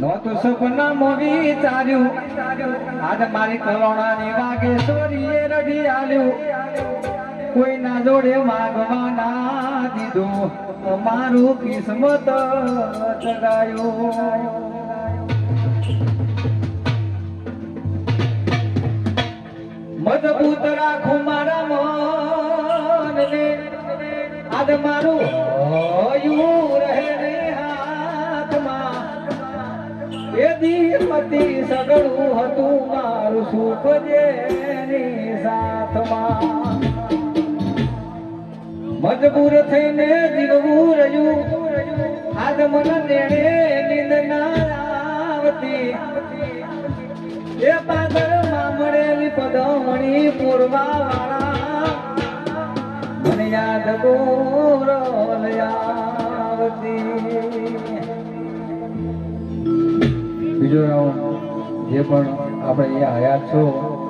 નહોતું સપના મોવી વિચાર્યું આજ મારી કલોણાની વાગેશ્વરીએ રડી આલ્યું. કોઈના જોડે માગવા ના દીધું. મારું કિસ્મત જગાયું. મજબૂત રાખું મારા મનને. આજ મારું હયું રહે. દીપતિ સગળું હતું મારું સુખ જેની સાથમાં. મજબૂર થઈને જીવવું રહ્યું. આજ મન નેણે નીંદ ના આવતી એ પાદરમાં મળેલી પદમણી પૂરવા વાળા. મને યાદ ગોરલ બીજો જે પણ આપણે અહીંયા હયાત છો,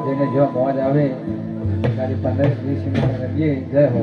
જેને જેવા મોજ આવે ખાલી પંદર વીસ મિનિટ રહીએ જય હો.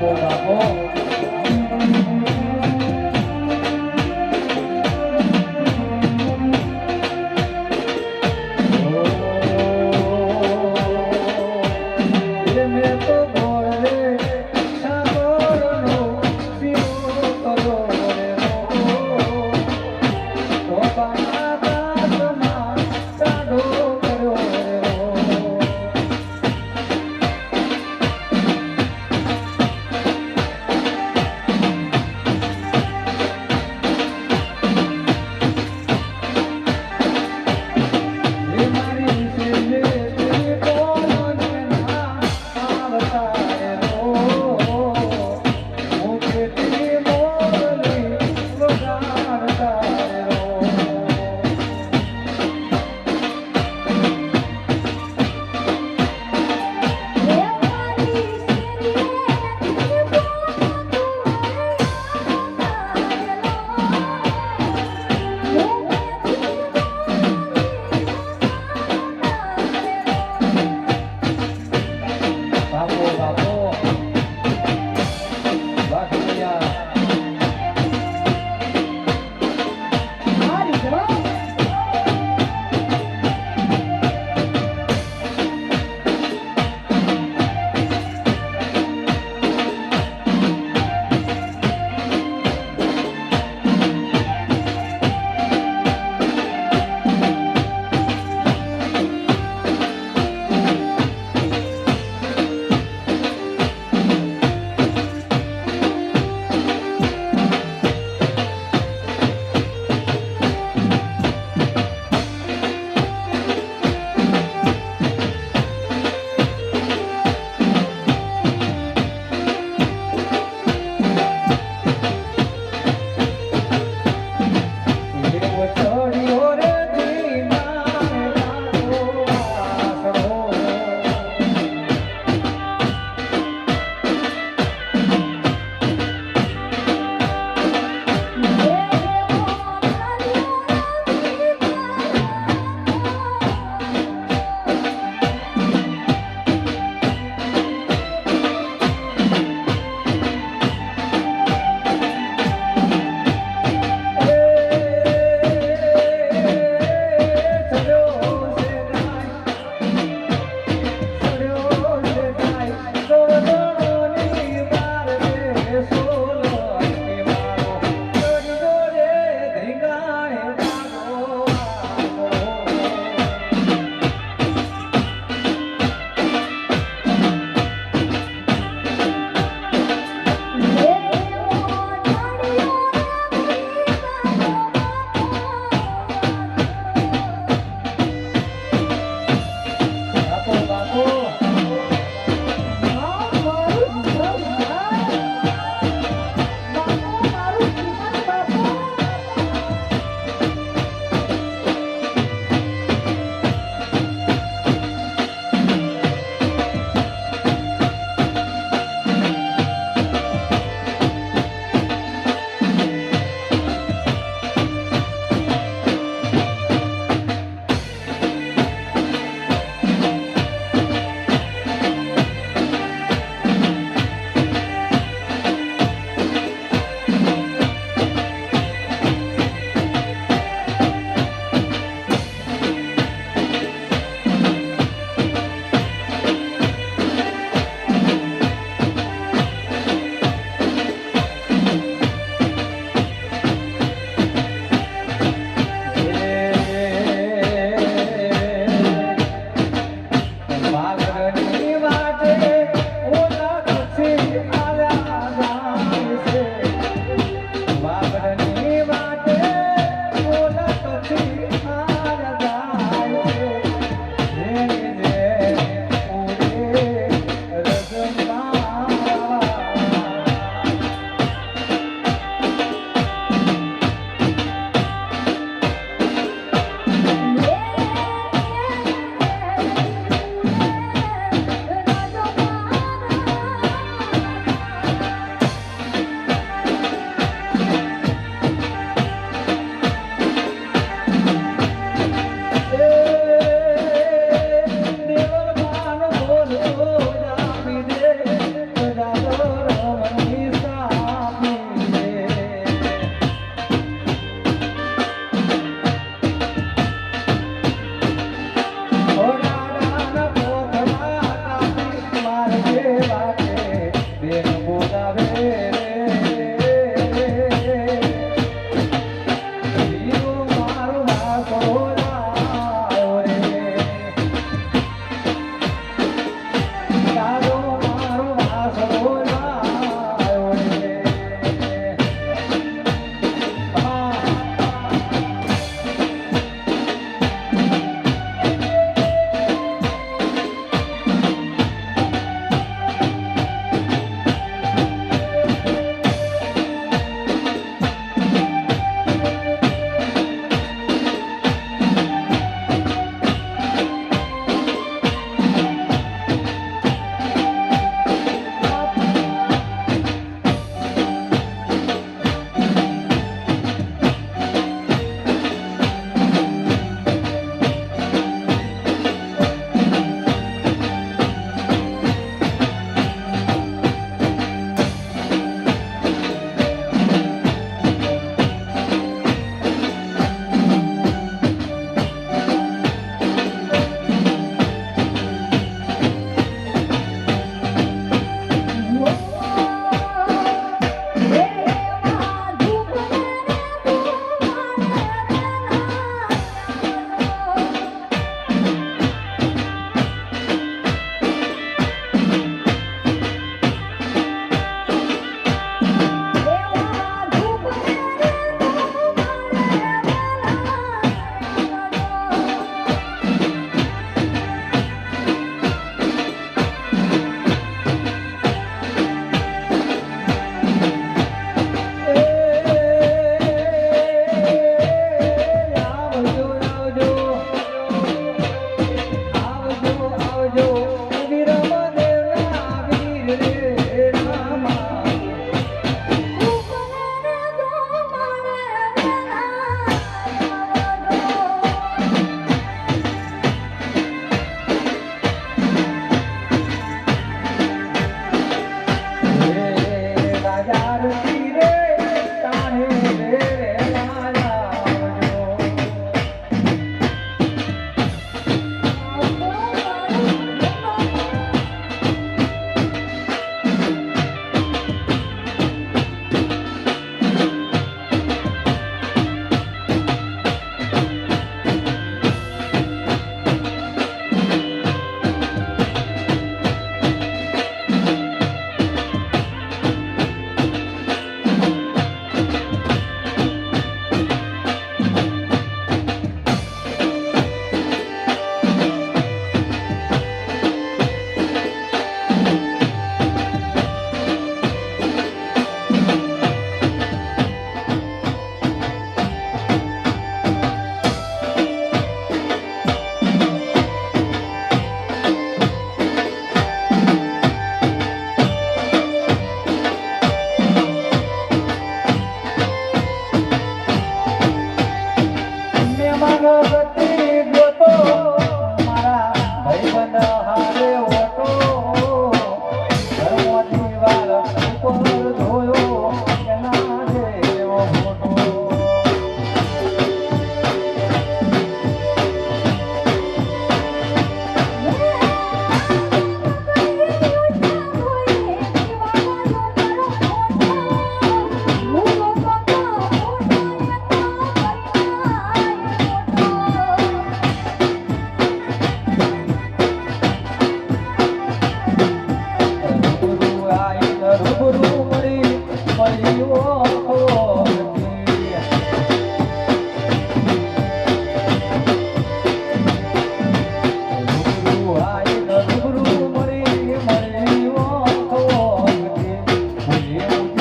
amor, amor.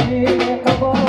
de acabar.